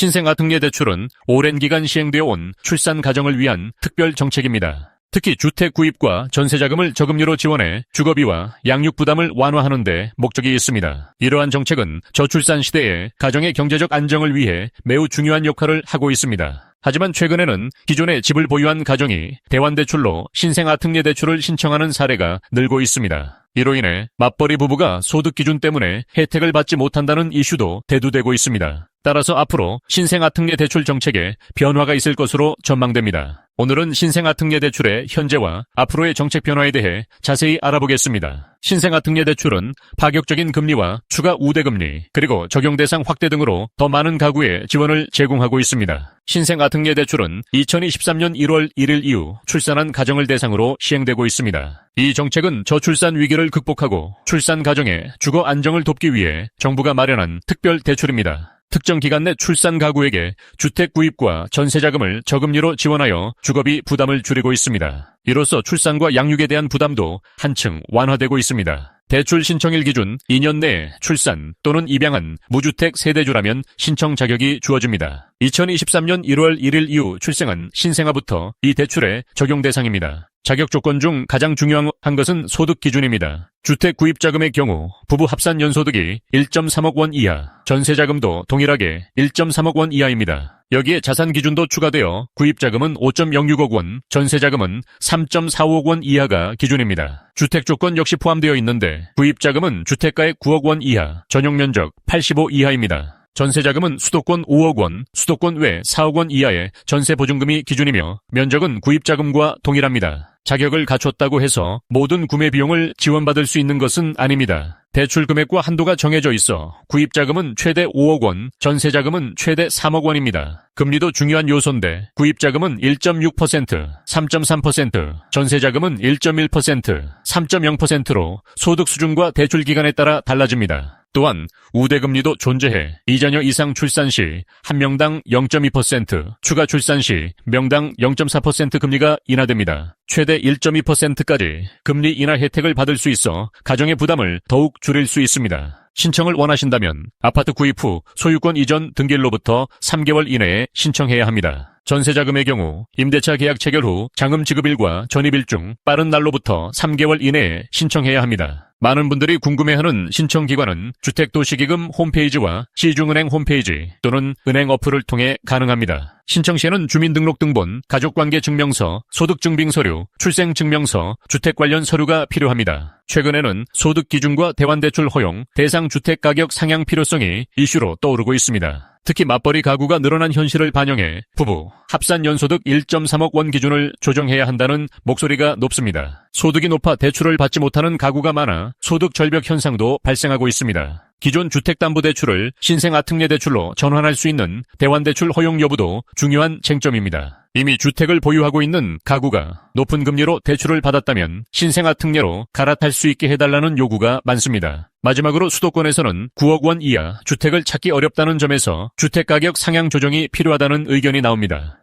신생아 특례 대출은 오랜 기간 시행되어 온 출산 가정을 위한 특별 정책입니다. 특히 주택 구입과 전세자금을 저금리로 지원해 주거비와 양육 부담을 완화하는 데 목적이 있습니다. 이러한 정책은 저출산 시대에 가정의 경제적 안정을 위해 매우 중요한 역할을 하고 있습니다. 하지만 최근에는 기존에 집을 보유한 가정이 대환대출로 신생아 특례 대출을 신청하는 사례가 늘고 있습니다. 이로 인해 맞벌이 부부가 소득 기준 때문에 혜택을 받지 못한다는 이슈도 대두되고 있습니다. 따라서 앞으로 신생아특례 대출 정책에 변화가 있을 것으로 전망됩니다. 오늘은 신생아특례 대출의 현재와 앞으로의 정책 변화에 대해 자세히 알아보겠습니다. 신생아특례 대출은 파격적인 금리와 추가 우대금리 그리고 적용 대상 확대 등으로 더 많은 가구에 지원을 제공하고 있습니다. 신생아특례 대출은 2023년 1월 1일 이후 출산한 가정을 대상으로 시행되고 있습니다. 이 정책은 저출산 위기를 극복하고 출산 가정의 주거 안정을 돕기 위해 정부가 마련한 특별 대출입니다. 특정 기간 내 출산 가구에게 주택 구입과 전세 자금을 저금리로 지원하여 주거비 부담을 줄이고 있습니다. 이로써 출산과 양육에 대한 부담도 한층 완화되고 있습니다. 대출 신청일 기준 2년 내에 출산 또는 입양한 무주택 세대주라면 신청 자격이 주어집니다. 2023년 1월 1일 이후 출생한 신생아부터 이 대출의 적용 대상입니다. 자격 조건 중 가장 중요한 것은 소득 기준입니다. 주택 구입 자금의 경우 부부 합산 연소득이 1.3억 원 이하, 전세 자금도 동일하게 1.3억 원 이하입니다. 여기에 자산 기준도 추가되어 구입 자금은 5.06억 원, 전세 자금은 3.45억 원 이하가 기준입니다. 주택 조건 역시 포함되어 있는데 구입 자금은 주택가의 9억 원 이하, 전용 면적 85 이하입니다. 전세자금은 수도권 5억 원, 수도권 외 4억 원 이하의 전세 보증금이 기준이며 면적은 구입자금과 동일합니다. 자격을 갖췄다고 해서 모든 구매 비용을 지원받을 수 있는 것은 아닙니다. 대출 금액과 한도가 정해져 있어 구입자금은 최대 5억 원, 전세자금은 최대 3억 원입니다. 금리도 중요한 요소인데 구입자금은 1.6%, 3.3%, 전세자금은 1.1%, 3.0%로 소득 수준과 대출 기간에 따라 달라집니다. 또한 우대금리도 존재해 2자녀 이상 출산 시 한 명당 0.2%, 추가 출산 시 명당 0.4% 금리가 인하됩니다. 최대 1.2%까지 금리 인하 혜택을 받을 수 있어 가정의 부담을 더욱 줄일 수 있습니다. 신청을 원하신다면 아파트 구입 후 소유권 이전 등기일로부터 3개월 이내에 신청해야 합니다. 전세자금의 경우 임대차 계약 체결 후 장음 지급일과 전입일 중 빠른 날로부터 3개월 이내에 신청해야 합니다. 많은 분들이 궁금해하는 신청 기관은 주택도시기금 홈페이지와 시중은행 홈페이지 또는 은행 어플을 통해 가능합니다. 신청 시에는 주민등록등본, 가족관계증명서, 소득증빙서류, 출생증명서, 주택 관련 서류가 필요합니다. 최근에는 소득 기준과 대환대출 허용, 대상 주택 가격 상향 필요성이 이슈로 떠오르고 있습니다. 특히 맞벌이 가구가 늘어난 현실을 반영해 부부 합산 연소득 1.3억 원 기준을 조정해야 한다는 목소리가 높습니다. 소득이 높아 대출을 받지 못하는 가구가 많아 소득 절벽 현상도 발생하고 있습니다. 기존 주택담보대출을 신생아특례 대출로 전환할 수 있는 대환대출 허용 여부도 중요한 쟁점입니다. 이미 주택을 보유하고 있는 가구가 높은 금리로 대출을 받았다면 신생아 특례로 갈아탈 수 있게 해달라는 요구가 많습니다. 마지막으로 수도권에서는 9억 원 이하 주택을 찾기 어렵다는 점에서 주택가격 상향 조정이 필요하다는 의견이 나옵니다.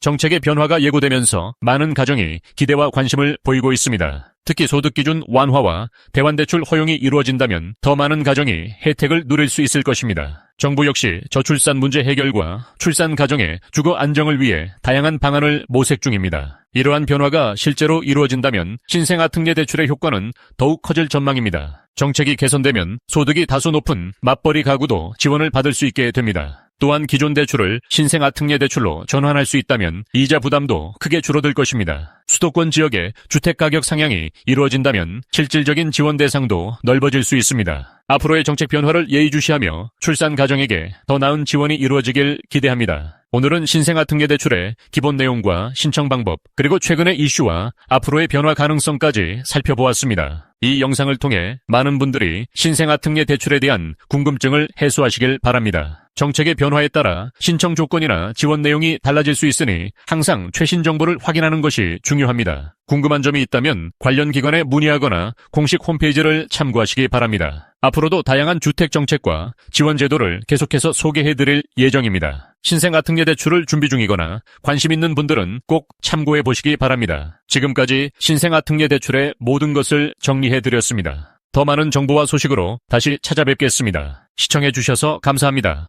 정책의 변화가 예고되면서 많은 가정이 기대와 관심을 보이고 있습니다. 특히 소득기준 완화와 대환대출 허용이 이루어진다면 더 많은 가정이 혜택을 누릴 수 있을 것입니다. 정부 역시 저출산 문제 해결과 출산 가정의 주거 안정을 위해 다양한 방안을 모색 중입니다. 이러한 변화가 실제로 이루어진다면 신생아 특례 대출의 효과는 더욱 커질 전망입니다. 정책이 개선되면 소득이 다소 높은 맞벌이 가구도 지원을 받을 수 있게 됩니다. 또한 기존 대출을 신생아 특례 대출로 전환할 수 있다면 이자 부담도 크게 줄어들 것입니다. 수도권 지역의 주택가격 상향이 이루어진다면 실질적인 지원 대상도 넓어질 수 있습니다. 앞으로의 정책 변화를 예의주시하며 출산 가정에게 더 나은 지원이 이루어지길 기대합니다. 오늘은 신생아 특례 대출의 기본 내용과 신청 방법, 그리고 최근의 이슈와 앞으로의 변화 가능성까지 살펴보았습니다. 이 영상을 통해 많은 분들이 신생아 특례 대출에 대한 궁금증을 해소하시길 바랍니다. 정책의 변화에 따라 신청 조건이나 지원 내용이 달라질 수 있으니 항상 최신 정보를 확인하는 것이 중요합니다. 궁금한 점이 있다면 관련 기관에 문의하거나 공식 홈페이지를 참고하시기 바랍니다. 앞으로도 다양한 주택 정책과 지원 제도를 계속해서 소개해 드릴 예정입니다. 신생아 특례 대출을 준비 중이거나 관심 있는 분들은 꼭 참고해 보시기 바랍니다. 지금까지 신생아 특례 대출의 모든 것을 정리해 드렸습니다. 더 많은 정보와 소식으로 다시 찾아뵙겠습니다. 시청해 주셔서 감사합니다.